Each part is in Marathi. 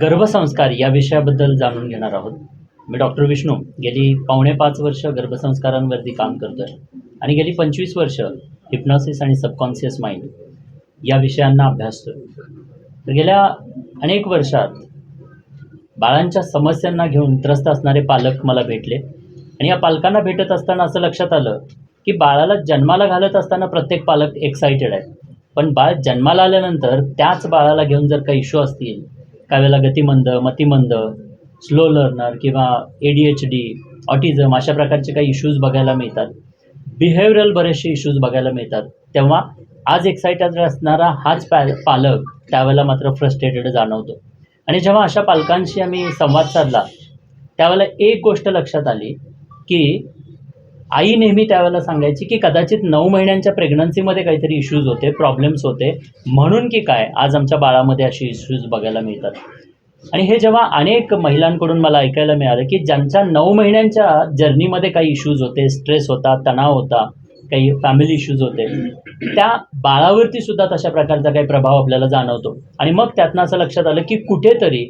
गर्भसंस्कार या विषयाबद्दल जाणून घेणार आहोत. मी डॉक्टर विष्णू गेली पावणे पाच वर्ष गर्भसंस्कारांवरती काम करतो आहे आणि गेली पंचवीस वर्ष हिप्नॉसिस आणि सबकॉन्शियस माइंड या विषयांना अभ्यासतो तर गेल्या अनेक वर्षात बाळांच्या समस्यांना घेऊन त्रस्त असणारे पालक मला भेटले आणि या पालकांना भेटत असताना असं लक्षात आलं की बाळाला जन्माला घालत असताना प्रत्येक पालक एक्सायटेड आहे. पण बाळ जन्माला आल्यानंतर त्याच बाळाला घेऊन जर काही इश्यू असतील काही वेळेला गतिमंद मतिमंद स्लो लर्नर किंवा A D H D autism अशा प्रकारचे काही इश्यूज बघायला मिळतात. बिहेवियरल बरेचसे इश्यूज बघायला मिळतात. तेव्हा आज एक्सायटेड असणारा हाच पॅ पालक त्यावेळेला मात्र फ्रस्ट्रेटेड जाणवतो. आणि जेव्हा अशा पालकांशी आम्ही संवाद साधला त्यावेळेला एक गोष्ट लक्षात आली की आई नेहमी त्यावेळेला सांगायची की कदाचित नऊ महिन्यांच्या प्रेग्नन्सीमध्ये काहीतरी इश्यूज होते प्रॉब्लेम्स होते. म्हणून की काय? आज आमच्या बाळामध्ये असे इश्यूज बघायला मिळतात. आणि हे जेव्हा अनेक महिलांकडून मला ऐकायला मिळालं की ज्यांच्या नऊ महिन्यांच्या जर्नीमध्ये काही इश्यूज होते स्ट्रेस होता तणाव होता काही फॅमिली इश्यूज होते त्या बाळावरती सुद्धा तशा प्रकारचा काही प्रभाव आपल्याला जाणवतो. आणि मग त्यातनं असं लक्षात आलं की कुठेतरी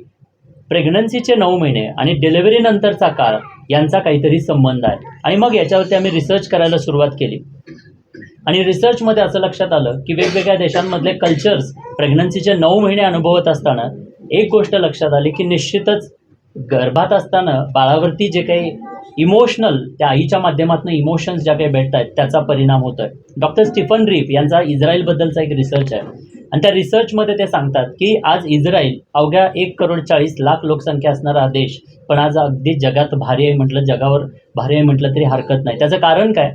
प्रेग्नन्सीचे नऊ महिने आणि डिलिव्हरीनंतरचा काळ यांचा काहीतरी संबंध आहे. आणि मग याच्यावरती आम्ही रिसर्च करायला सुरुवात केली. आणि रिसर्चमध्ये असं लक्षात आलं की वेगवेगळ्या देशांमधले कल्चर्स प्रेग्नन्सीचे नऊ महिने अनुभवत असताना एक गोष्ट लक्षात आली की निश्चितच गर्भात असताना बाळावरती जे काही इमोशनल त्या आईच्या माध्यमातून इमोशन्स ज्या काही भेटत आहेत त्याचा परिणाम होतो आहे डॉक्टर स्टीफन रीप यांचा इस्रायलबद्दलचा एक रिसर्च आहे. आणि त्या रिसर्चमध्ये ते सांगतात की आज इस्रायल अवघ्या एक करोड चाळीस लाख लोकसंख्या असणारा हा देश पण आज अगदी जगात भारी आहे म्हटलं जगावर भारी आहे म्हटलं तरी हरकत नाही. त्याचं कारण काय?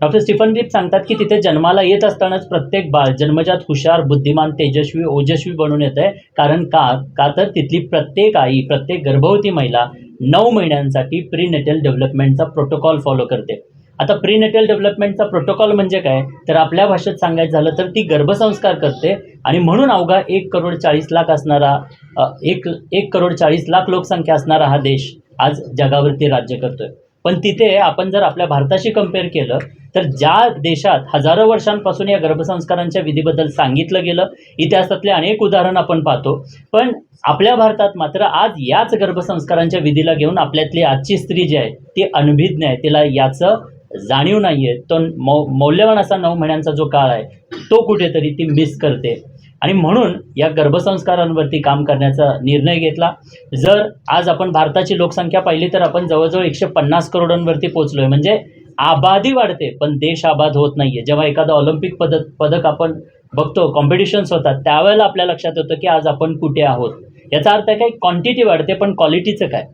डॉक्टर स्टीफन दीप सांगतात की तिथे जन्माला येत असतानाच प्रत्येक बाळ जन्मजात हुशार बुद्धिमान तेजस्वी ओजस्वी बनून येत आहे कारण का? का तर तिथली प्रत्येक आई प्रत्येक गर्भवती महिला नऊ महिन्यांसाठी प्रीनेटल डेव्हलपमेंटचा प्रोटोकॉल फॉलो करते. आता प्रीनेटल डेव्हलपमेंटचा प्रोटोकॉल म्हणजे काय? तर आपल्या भाषेत सांगायचं झालं तर ती गर्भसंस्कार करते आणि म्हणून अवघा एक करोड चाळीस लाख असणारा एक एक करोड चाळीस लाख लोकसंख्या असणारा हा देश आज जगावरती राज्य करतोय. पण तिथे आपण जर आपल्या भारताशी कंपेअर केलं तर ज्या देशात हजारो वर्षांपासून या गर्भसंस्कारांच्या विधीबद्दल सांगितलं गेलं इतिहासातले अनेक उदाहरण आपण पाहतो. पण आपल्या भारतात मात्र आज याच गर्भसंस्कारांच्या विधीला घेऊन आपल्यातली आजची स्त्री जी आहे ती अनभिज्ञ आहे. तिला याचं जाणीव नाही आहे तो मौ मौल्यवान असा नऊ महिन्यांचा जो काळ आहे तो कुठेतरी ती मिस करते. आणि म्हणून या गर्भसंस्कारांवरती काम करण्याचा निर्णय घेतला. जर आज आपण भारताची लोकसंख्या पाहिली तर आपण जवळजवळ एकशे पन्नास करोडांवरती पोहोचलो आहे म्हणजे आबादी वाढते पण देश आबाद होत नाही आहे जेव्हा एखादं ऑलिम्पिक पदक पदक आपण बघतो कॉम्पिटिशन्स होतात त्यावेळेला आपल्या लक्षात येतं की आज आपण कुठे आहोत. याचा अर्थ काय? क्वांटिटी वाढते पण क्वालिटीचं काय?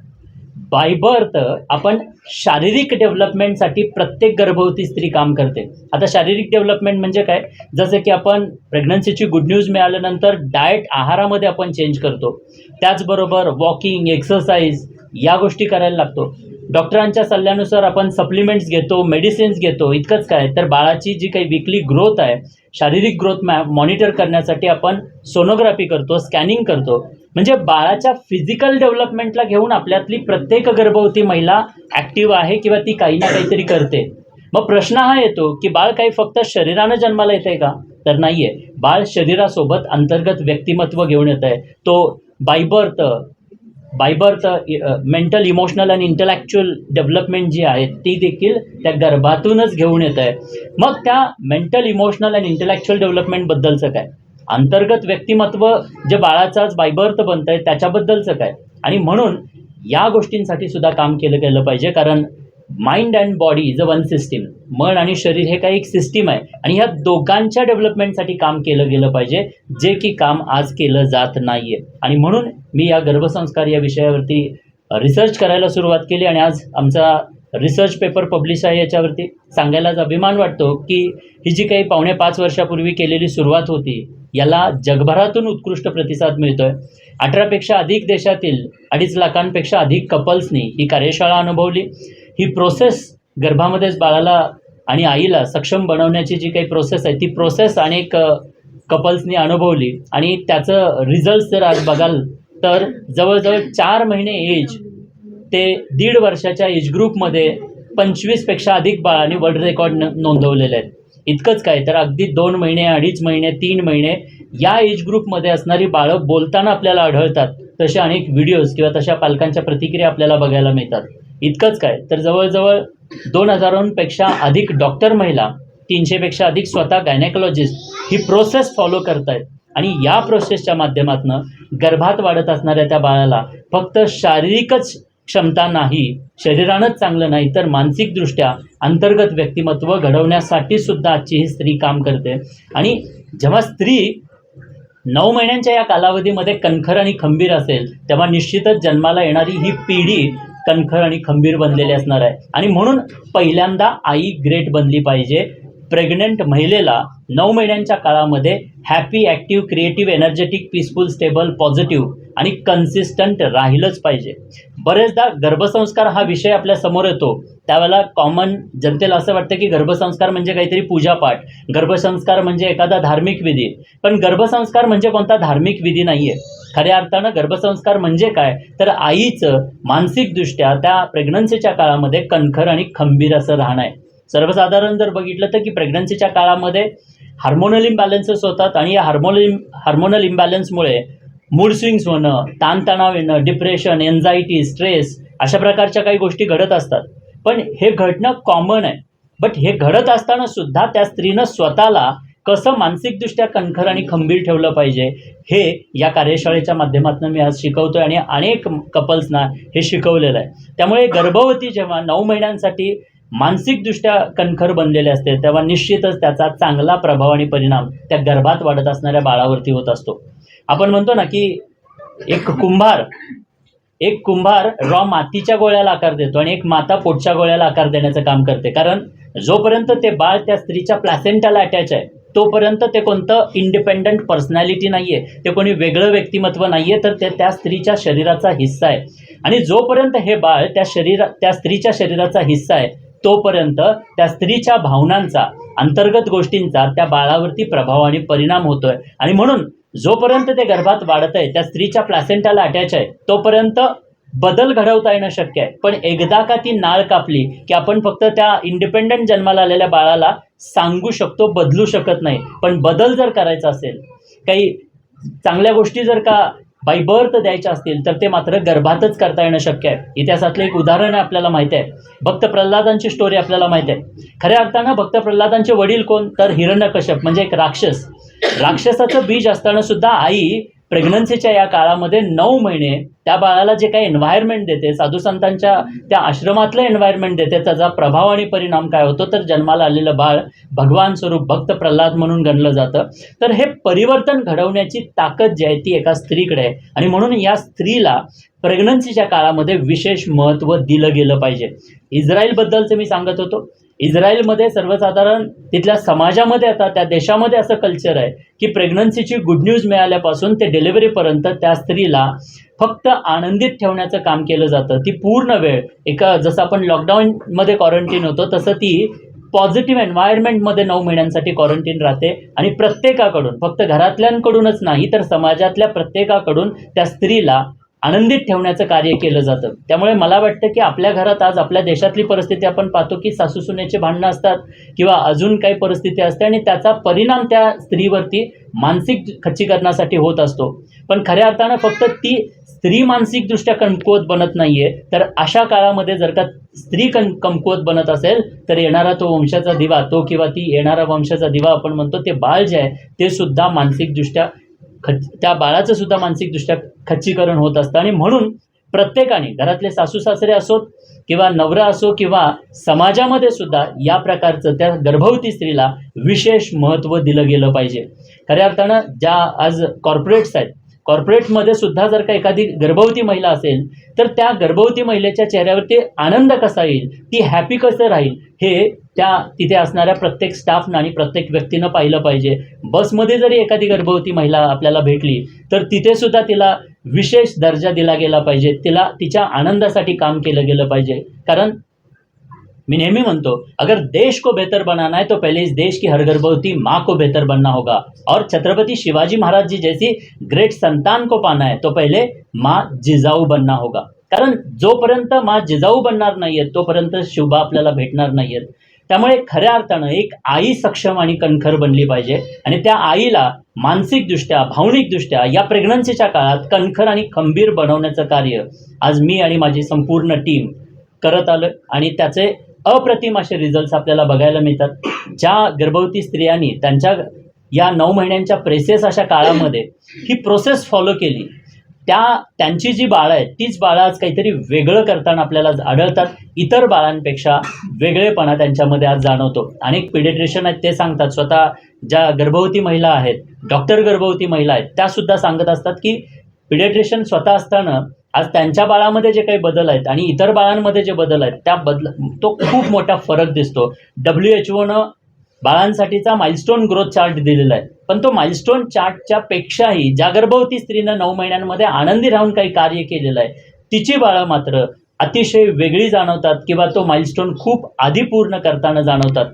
बाय बर्थ आपण शारीरिक डेव्हलपमेंटसाठी प्रत्येक गर्भवती स्त्री काम करते. आता शारीरिक डेव्हलपमेंट म्हणजे काय? जसं की आपण प्रेग्नन्सीची गुड न्यूज मिळाल्यानंतर डाएट आहारामध्ये आपण चेंज करतो. त्याचबरोबर वॉकिंग एक्सरसाइज या गोष्टी करायला लागतो. डॉक्टरांच्या सल्ल्यानुसार आपण सप्लिमेंट्स घेतो मेडिसिन्स घेतो इतकंच काय. तर बाळाची जी काही विकली ग्रोथ आहे शारीरिक ग्रोथ मॅ मॉनिटर करण्यासाठी आपण सोनोग्राफी करतो स्कॅनिंग करतो. म्हणजे बाळाच्या फिजिकल डेव्हलपमेंटला घेऊन आपल्यातली प्रत्येक गर्भवती महिला ॲक्टिव्ह आहे किंवा ती काही ना काहीतरी करते. मग प्रश्न हा येतो की बाळ काही फक्त शरीरानं जन्माला येत आहे का? तर नाही आहे बाळ शरीरासोबत अंतर्गत व्यक्तिमत्व घेऊन येत आहे तो बायबर्थ बायबरचं मेंटल इमोशनल आणि इंटलॅक्च्युअल डेव्हलपमेंट जी आहे ती देखील त्या गर्भातूनच घेऊन येत आहे. मग त्या मेंटल इमोशनल आणि इंटलॅक्च्युअल डेव्हलपमेंटबद्दलचं काय? अंतर्गत व्यक्तिमत्व जे बाळाचं आज बाय बर्थ आहे त्याच्याबद्दलचं काय? आणि म्हणून या गोष्टींसाठी सुद्धा काम केलं गेलं पाहिजे कारण mind and body is a one system मन आणि शरीर हे काही एक सिस्टीम आहे. आणि ह्या दोघांच्या डेव्हलपमेंटसाठी काम केलं गेलं पाहिजे जे की काम आज केलं जात नाही आहे आणि म्हणून मी या गर्भसंस्कार या विषयावरती रिसर्च करायला सुरुवात केली आणि आज आमचा रिसर्च पेपर पब्लिश आहे याच्यावरती. सांगायलाच अभिमान वाटतो की ही जी काही पावणे पाच वर्षापूर्वी केलेली सुरुवात होती याला जगभरातून उत्कृष्ट प्रतिसाद मिळतो आहे अठरापेक्षा अधिक देशातील अडीच लाखांपेक्षा अधिक कपल्सनी ही कार्यशाळा अनुभवली. ही प्रोसेस गर्भामध्येच बाळाला आणि आईला सक्षम बनवण्याची जी काही प्रोसेस आहे ती प्रोसेस अनेक कपल्सनी अनुभवली. आणि त्याचं रिझल्ट जर आज बघाल तर जवळजवळ चार महिने एज ते दीड वर्षाच्या एज ग्रुपमध्ये पंचवीसपेक्षा अधिक बाळांनी वर्ल्ड रेकॉर्ड न नोंदवलेले आहेत. इतकंच काय तर अगदी दोन महिने अडीच महिने तीन महिने या एज ग्रुपमध्ये असणारी बाळं बोलताना आपल्याला आढळतात. तसे अनेक व्हिडिओज किंवा तशा पालकांच्या प्रतिक्रिया आपल्याला बघायला मिळतात. इतकंच काय. तर जवळजवळ दोन हजारांपेक्षा अधिक डॉक्टर महिला तीनशेपेक्षा अधिक स्वतः गायनेकॉलॉजिस्ट ही प्रोसेस फॉलो करतायत. आणि या प्रोसेसच्या माध्यमातून गर्भात वाढत असणाऱ्या त्या बाळाला फक्त शारीरिकच क्षमता नाही शरीरानंच चांगलं नाही तर मानसिकदृष्ट्या अंतर्गत व्यक्तिमत्व घडवण्यासाठी सुद्धा आजची ही स्त्री काम करते. आणि जेव्हा स्त्री नऊ महिन्यांच्या या कालावधीमध्ये कणखर आणि खंबीर असेल तेव्हा निश्चितच जन्माला येणारी ही पिढी कणखर आणि खंबीर बनलेले असणार आहे. आणि म्हणून पहिल्यांदा आई ग्रेट बनली पाहिजे. प्रेग्नंट महिलेला नऊ महिन्यांच्या काळामध्ये happy active creative energetic peaceful stable positive आणि कन्सिस्टंट राहिलंच पाहिजे. बरेचदा गर्भसंस्कार हा विषय आपल्यासमोर येतो. त्यावेळेला कॉमन जनतेला असं वाटतं की गर्भसंस्कार म्हणजे काहीतरी पूजापाठ. गर्भसंस्कार म्हणजे एखादा धार्मिक विधी. पण गर्भसंस्कार म्हणजे कोणता धार्मिक विधी नाही आहे खऱ्या अर्थानं गर्भसंस्कार म्हणजे काय? तर आईचं मानसिकदृष्ट्या त्या प्रेग्नन्सीच्या काळामध्ये कणखर आणि खंबीर असं राहणं आहे. सर्वसाधारण जर बघितलं तर की प्रेग्नन्सीच्या काळामध्ये हार्मोनल इम्बॅलन्सेस होतात आणि या हार्मोनल हार्मोनल इम्बॅलन्समुळे मूड स्विंग्स होणं ताणतणाव येणं डिप्रेशन एन्झायटी स्ट्रेस अशा प्रकारच्या काही गोष्टी घडत असतात. पण हे घडणं कॉमन आहे. बट हे घडत असताना सुद्धा त्या स्त्रीनं स्वतःला कसं मानसिकदृष्ट्या कणखर आणि खंबीर ठेवलं पाहिजे हे या कार्यशाळेच्या माध्यमातून मी आज शिकवतो आहे आणि अनेक कपल्सना हे शिकवलेलं आहे. त्यामुळे गर्भवती जेव्हा नऊ महिन्यांसाठी मानसिकदृष्ट्या कणखर बनलेले असते तेव्हा निश्चितच त्याचा चांगला प्रभाव आणि परिणाम त्या गर्भात वाढत असणाऱ्या बाळावरती होत असतो. आपण म्हणतो ना की एक कुंभार एक कुंभार रॉ मातीच्या गोळ्याला आकार देतो आणि एक माता पोटच्या गोळ्याला आकार देण्याचं काम करते. कारण जोपर्यंत ते बाळ त्या स्त्रीच्या प्लॅसेंटाला अटॅच आहे तोपर्यंत ते कोणतं इंडिपेंडंट पर्सनॅलिटी नाही आहे ते कोणी वेगळं व्यक्तिमत्व नाही आहे तर ते त्या स्त्रीच्या शरीराचा हिस्सा आहे. आणि जोपर्यंत हे बाळ त्या शरीरा त्या स्त्रीच्या शरीराचा हिस्सा आहे तोपर्यंत त्या स्त्रीच्या भावनांचा अंतर्गत गोष्टींचा त्या बाळावरती प्रभाव आणि परिणाम होतोय. आणि म्हणून जोपर्यंत ते गर्भात वाढत आहे त्या स्त्रीच्या प्लॅसेंटाला अटॅच आहे तोपर्यंत बदल घडवता येणं शक्य आहे. पण एकदा का ती नाळ कापली की आपण फक्त त्या इंडिपेंडंट जन्माला आलेल्या बाळाला सांगू शकतो बदलू शकत नाही. पण बदल जर करायचा असेल काही चांगल्या गोष्टी जर का बाय बर्थ द्यायच्या असतील तर ते मात्र गर्भातच करता येणं शक्य आहे. इतिहासातलं एक उदाहरण आहे आपल्याला माहिती आहे. भक्त प्रल्हादांची स्टोरी आपल्याला माहिती आहे. खऱ्या अर्थानं भक्त प्रल्हादांचे वडील कोण? तर हिरण्यकश्यप म्हणजे एक राक्षस. राक्षसाचं बीज असताना सुद्धा आई प्रेग्नन्सीच्या या काळामध्ये नऊ महिने त्या बाळाला जे काही एन्व्हायरमेंट देते साधू संतांच्या त्या आश्रमातलं एन्व्हायरमेंट देते त्याचा प्रभाव आणि परिणाम काय होतो? तर जन्माला आलेलं बाळ भगवान स्वरूप भक्त प्रल्हाद म्हणून गणलं जातं. तर हे परिवर्तन घडवण्याची ताकद जी आहे ती एका स्त्रीकडे आहे. आणि म्हणून या स्त्रीला प्रेग्नन्सीच्या काळामध्ये विशेष महत्त्व दिलं गेलं पाहिजे. इस्रायलबद्दलचं मी सांगत होतो. इस्रायलमध्ये सर्वसाधारण तिथल्या समाजामध्ये आता त्या देशामध्ये असं कल्चर आहे की प्रेग्नन्सीची गुड न्यूज मिळाल्यापासून ते डिलिव्हरीपर्यंत त्या स्त्रीला फक्त आनंदित ठेवण्याचं काम केलं जातं. ती पूर्ण वेळ एका जसं आपण लॉकडाऊनमध्ये क्वारंटीन होतो तसं ती पॉझिटिव्ह एन्व्हायरमेंटमध्ये नऊ महिन्यांसाठी क्वारंटीन राहते. आणि प्रत्येकाकडून फक्त घरातल्यांकडूनच नाही तर समाजातल्या प्रत्येकाकडून त्या स्त्रीला आनंदित ठेवण्याचं कार्य केलं जातं. त्यामुळे मला वाटतं की आपल्या घरात आज आपल्या देशातली परिस्थिती आपण पाहतो की सासू सुनेचे भांडणं असतात किंवा अजून काही परिस्थिती असते आणि त्याचा परिणाम त्या स्त्रीवरती मानसिक खच्चीकरणासाठी होत असतो. पण खऱ्या अर्थानं फक्त ती स्त्री मानसिकदृष्ट्या कमकुवत बनत नाही आहे तर अशा काळामध्ये जर का स्त्री कण कमकुवत बनत असेल तर येणारा तो वंशाचा दिवा तो किंवा ती येणारा वंशाचा दिवा आपण म्हणतो ते बाळ जे आहे ते सुद्धा मानसिकदृष्ट्या खच त्या बाळाचं सुद्धा मानसिकदृष्ट्या खच्चीकरण होत असतं. आणि म्हणून प्रत्येकाने घरातले सासू सासरे असोत किंवा नवरा असो किंवा समाजामध्ये सुद्धा या प्रकारचं त्या गर्भवती स्त्रीला विशेष महत्त्व दिलं गेलं पाहिजे. खऱ्या अर्थानं ज्या आज कॉर्पोरेट्स आहेत कॉर्पोरेटमध्ये सुद्धा जर का एखादी गर्भवती महिला असेल तर त्या गर्भवती महिलेच्या चेहऱ्यावरती आनंद कसा येईल? ती हॅपी कसं राहील? हे त्या तिथे असणाऱ्या प्रत्येक स्टाफनं आणि प्रत्येक व्यक्तीनं पाहिलं पाहिजे. बसमध्ये जरी एखादी गर्भवती महिला आपल्याला भेटली तर तिथे सुद्धा तिला विशेष दर्जा दिला गेला पाहिजे. तिला तिच्या आनंदासाठी काम केलं गेलं पाहिजे. कारण मैं नेहमी म्हणतो अगर देश को बेहतर बनाना है तो पहले इस देश की हर गर्भवती माँ को बेहतर बनना होगा। और छत्रपति शिवाजी महाराज जी जैसी ग्रेट संतान को पाना है तो पहले माँ जिजाऊ बनना होगा। कारण जोपर्यंत माँ जिजाऊ बनणार नाही आहेत तोपर्यंत शुभा आपल्याला भेटणार नाही आहेत। त्यामुळे खऱ्या अर्थानं एक आई सक्षम आणि कणखर बनली पाहिजे आणि त्या आईला मानसिकदृष्ट्या भावनिकदृष्ट्या या प्रेग्नन्सीच्या काळात कणखर आणि खंबीर बनवण्याचं कार्य आज मी आणि माझी संपूर्ण टीम करत आलो आणि त्याचे अप्रतिम असे रिझल्ट्स आपल्याला बघायला मिळतात. ज्या गर्भवती स्त्रियांनी त्यांच्या या नऊ महिन्यांच्या प्रेसेस अशा काळामध्ये ही प्रोसेस फॉलो केली त्या त्यांची जी बाळं आहेत तीच बाळं आज काहीतरी वेगळं करताना आपल्याला आढळतात. इतर बाळांपेक्षा वेगळेपणा त्यांच्यामध्ये आज जाणवतो. अनेक पिडेट्रिशन आहेत ते सांगतात स्वतः ज्या गर्भवती महिला आहेत डॉक्टर गर्भवती महिला आहेत त्यासुद्धा सांगत असतात की पिडेट्रिशन स्वतः असताना आज त्यांच्या बाळामध्ये जे काही बदल आहेत आणि इतर बाळांमध्ये जे बदल आहेत त्या बदल तो खूप मोठा फरक दिसतो. डब्ल्यू एच ओनं बाळांसाठीचा माइलस्टोन ग्रोथ चार्ट दिलेला आहे. पण तो माइलस्टोन चार्टच्या पेक्षाही ज्या गर्भवती स्त्रीनं नऊ महिन्यांमध्ये आनंदी राहून काही कार्य केलेलं आहे. तिची बाळं मात्र अतिशय वेगळी जाणवतात किंवा तो माइलस्टोन खूप आधी पूर्ण करताना जाणवतात.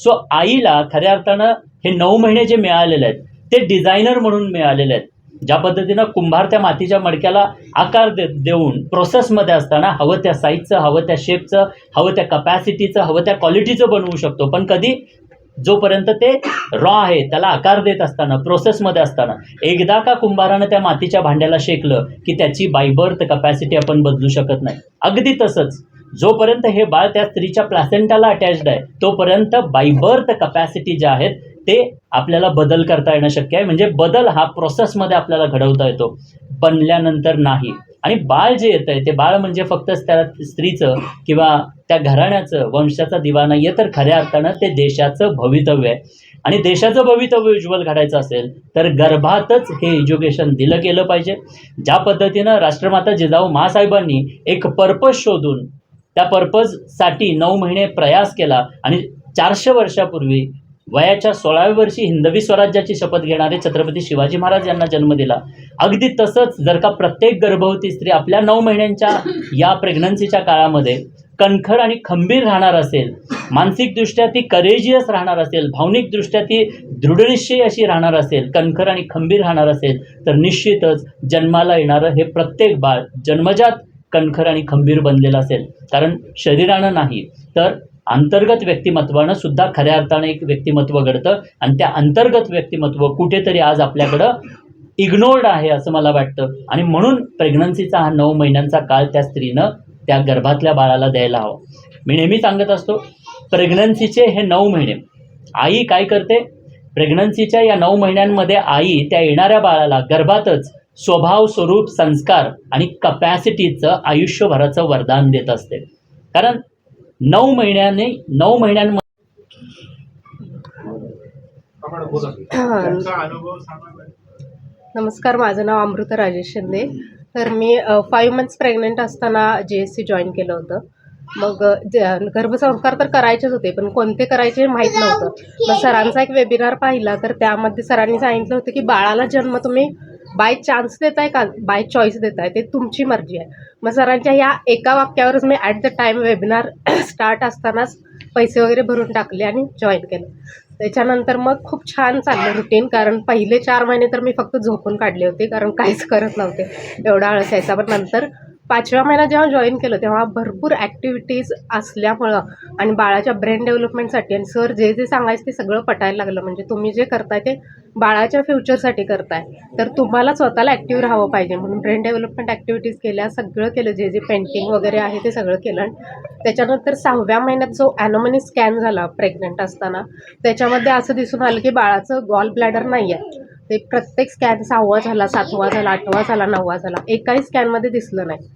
सो आईला खऱ्या अर्थानं हे नऊ महिने जे मिळालेले आहेत ते डिझायनर म्हणून मिळालेले आहेत. ज्या पद्धतीनं कुंभार त्या मातीच्या मडक्याला आकार दे देऊन प्रोसेसमध्ये असताना हवं त्या साईजचं हवं त्या शेपचं हवं त्या कपॅसिटीचं हवं त्या क्वालिटीचं बनवू शकतो. पण कधी जोपर्यंत ते रॉ आहे त्याला आकार देत असताना प्रोसेसमध्ये असताना एकदा का कुंभारानं त्या मातीच्या भांड्याला शेकलं की त्याची बायबर्थ कपॅसिटी आपण बदलू शकत नाही. अगदी तसंच जोपर्यंत हे बाळ त्या स्त्रीच्या प्लॅसेंटाला अटॅच्ड आहे तोपर्यंत बायबर्थ कपॅसिटी ज्या आहेत ते आपल्याला बदल करता येणं शक्य आहे. म्हणजे बदल हा प्रोसेसमध्ये आपल्याला घडवता येतो. बनल्यानंतर नाही. आणि बाळ जे येत आहे ते बाळ म्हणजे फक्त त्या स्त्रीचं किंवा त्या घराण्याचं वंशाचा दिवा नाही आहे तर खऱ्या अर्थानं ते देशाचं भवितव्य आहे. आणि देशाचं भवितव्य उज्ज्वल घडायचं असेल तर गर्भातच हे एज्युकेशन दिलं गेलं पाहिजे. ज्या पद्धतीनं राष्ट्रमाता जिजाऊ मासाहेबांनी एक पर्पज शोधून त्या पर्पजसाठी नऊ महिने प्रयास केला आणि चारशे वर्षापूर्वी वयाच्या सोळाव्या वर्षी हिंदवी स्वराज्याची शपथ घेणारे छत्रपती शिवाजी महाराज यांना जन्म दिला. अगदी तसंच जर का प्रत्येक गर्भवती स्त्री आपल्या नऊ महिन्यांच्या या प्रेग्नन्सीच्या काळामध्ये कणखर आणि खंबीर राहणार असेल मानसिकदृष्ट्या ती करेजियस राहणार असेल भावनिकदृष्ट्या ती दृढनिश्चयी अशी राहणार असेल कणखर आणि खंबीर राहणार असेल तर निश्चितच जन्माला येणारं हे प्रत्येक बाळ जन्मजात कणखर आणि खंबीर बनलेलं असेल. कारण शरीरानं नाही तर अंतर्गत व्यक्तिमत्वानं सुद्धा खऱ्या अर्थानं एक व्यक्तिमत्व घडतं. आणि त्या अंतर्गत व्यक्तिमत्व कुठेतरी आज आपल्याकडं इग्नोर्ड आहे असं मला वाटतं. आणि म्हणून प्रेग्नन्सीचा हा नऊ महिन्यांचा काळ त्या स्त्रीनं त्या गर्भातल्या बाळाला द्यायला हवा. मी नेहमी सांगत असतो प्रेग्नन्सीचे हे नऊ महिने. आई काय करते? प्रेग्नन्सीच्या या नऊ महिन्यांमध्ये आई त्या येणाऱ्या बाळाला गर्भातच स्वभाव स्वरूप संस्कार आणि कपॅसिटीचं आयुष्यभराचं वरदान देत असते. कारण नऊ महिन्याने नऊ महिन्यांमध्ये. नमस्कार माझं नाव अमृता राजेश शिंदे. तर मी फाईव्ह मंथ्स प्रेग्नंट असताना जे एस सी जॉईन केलं होतं. मग गर्भसंस्कार तर करायचेच होते पण कोणते करायचे माहीत नव्हतं. मग सरांचा एक वेबिनार पाहिला तर त्यामध्ये सरांनी सांगितलं होतं की बाळाला जन्म तुम्ही बाय चान्स देताय का? बाय चॉईस देताय. ते तुमची मर्जी आहे. मग सरांच्या या एका वाक्यावरच मी at the time webinar start असतानाच पैसे वगैरे भरून टाकले आणि जॉईन केलं. त्याच्यानंतर मग खूप छान चाललं रुटीन कारण पहिले चार महिने तर मी फक्त झोपून काढले होते कारण काहीच करत नव्हते. एवढा आळस यायचा. पण नंतर पाचव्या महिन्यात जेव्हा जॉईन केलं तेव्हा भरपूर ॲक्टिव्हिटीज असल्यामुळं आणि बाळाच्या ब्रेन डेव्हलपमेंटसाठी आणि सर जे जे सांगायचं ते सगळं पटायला लागलं. म्हणजे तुम्ही जे करताय ते बाळाच्या फ्युचरसाठी करताय. तर तुम्हाला स्वतःला ॲक्टिव्ह राहावं पाहिजे. म्हणून ब्रेन डेव्हलपमेंट ॲक्टिव्हिटीज केल्या सगळं केलं. जे जे पेंटिंग वगैरे आहे ते सगळं केलं. आणि त्याच्यानंतर सहाव्या महिन्यात जो ॲनोमनी स्कॅन झाला प्रेग्नंट असताना त्याच्यामध्ये असं दिसून आलं की बाळाचं गॉल ब्लॅडर नाही आहे ते प्रत्येक स्कॅन सहावा झाला सातवा झाला आठवा झाला नववा झाला. एकाही स्कॅनमध्ये दिसलं नाही.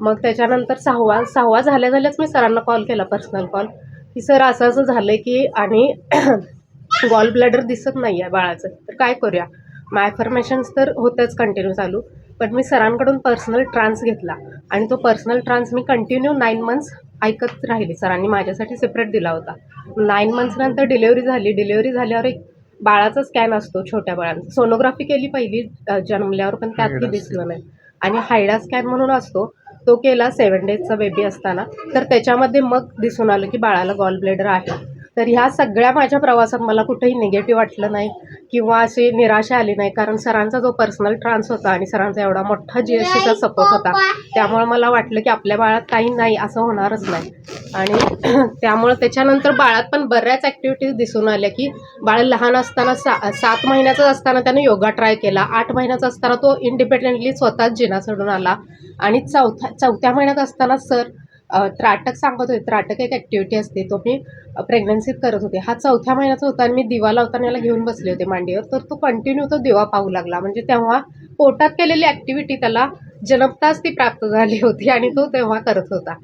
मग त्याच्यानंतर सहावा सहावा झाल्या झाल्याच मी सरांना कॉल केला पर्सनल कॉल की सर असं असं झालं की आणि गॉल ब्लॅडर दिसत नाही आहे बाळाचं. तर काय करूया? मग ॲफर्मेशन्स तर होतंच कंटिन्यू चालू. पण मी सरांकडून पर्सनल ट्रान्स घेतला. आणि तो पर्सनल ट्रान्स मी कंटिन्यू नाईन मंथ्स ऐकत राहिली. सरांनी माझ्यासाठी सेपरेट दिला होता. नाईन मंथ्सनंतर डिलेवरी झाली. डिलेवरी झाल्यावर एक बाळाचा स्कॅन असतो छोट्या बाळांचा. सोनोग्राफी केली पहिली जन्मल्यावर पण त्यातही दिसलं नाही. आणि हायडा स्कॅन म्हणून असतो तो केला सेवन डेजचा बेबी असताना. तर त्याच्यामध्ये मग दिसून आलं की बाळाला गॉल ब्लेडर आहे. तर ह्या सगळ्या माझ्या प्रवासात मला कुठेही निगेटिव्ह वाटलं नाही किंवा अशी निराशा आली नाही. कारण सरांचा जो पर्सनल ट्रान्स होता आणि सरांचा एवढा मोठा जी एस सीचा सपोर्ट होता त्यामुळे मला वाटलं की आपल्या बाळात काही नाही असं होणारच नाही. आणि त्यामुळं त्याच्यानंतर बाळात पण बऱ्याच ॲक्टिव्हिटीज दिसून आल्या की बाळ लहान असताना सा सात महिन्याचाच असताना त्यानं योगा ट्राय केला. आठ महिन्याचा असताना तो इंडिपेंडेंटली स्वतःच जिना चढून आला. आणि चौथ्या चौथ्या महिन्यात असताना सर त्राटक सांगत होते. त्राटक एक ॲक्टिव्हिटी असते. तो मी प्रेग्नन्सीत करत होते. हा चौथ्या महिन्याचा होता आणि मी दिवा लावताना याला घेऊन बसले होते मांडीवर. तर तो कंटिन्यू तो दिवा पाहू लागला. म्हणजे तेव्हा पोटात केलेली ॲक्टिव्हिटी त्याला जन्मताच ती प्राप्त झाली होती आणि तो तेव्हा करत होता.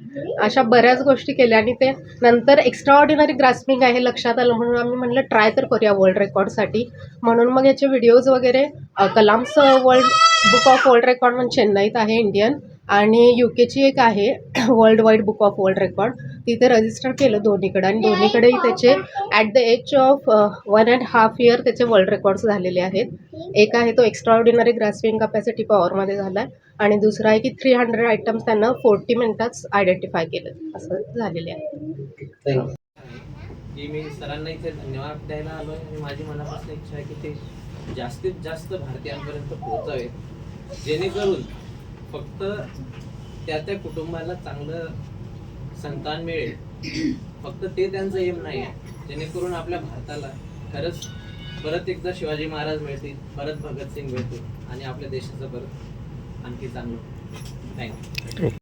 अशा बऱ्याच गोष्टी केल्या आणि ते नंतर एक्स्ट्रा ऑर्डिनरी ग्रास्पिंग आहे लक्षात आलं म्हणून आम्ही म्हणलं ट्राय तर करूया वर्ल्ड रेकॉर्डसाठी म्हणून मग याचे व्हिडिओज वगैरे कलामचं world book of world record म्हणून चेन्नईत आहे इंडियन. आणि यू केची एक आहे world wide book of world record तिथे रजिस्टर केलं दोन्हीकडे आणि दोन्हीकडेही त्याचे at the age of one and half year त्याचे वर्ल्ड रेकॉर्ड्स झालेले आहेत. एक आहे तो एक्स्ट्रा ऑर्डिनरी ग्रास्पिंग कपॅसिटी पॉवरमध्ये झाला आहे आणि दुसरा आहे की थ्री हंड्रेड आयटम्स त्यांना फोर्टी मिनिटात आयडेंटिफाय केलं. असं झालेले आहे. की मी सरांना इथे धन्यवाद द्यायला आलो आहे आणि माझी मनापासून इच्छा आहे की ते जास्तीत जास्त भारतीयांपर्यंत पोहोचावे. जेणेकरून फक्त त्या त्या कुटुंबाला चांगलं संतान मिळेल. फक्त ते त्यांचं एम नाही आहे. जेणेकरून आपल्या भारताला खरंच परत एकदा शिवाजी महाराज मिळतील परत भगतसिंग मिळतील आणि आपल्या देशाचं परत आणखी चांगलं. थँक्यू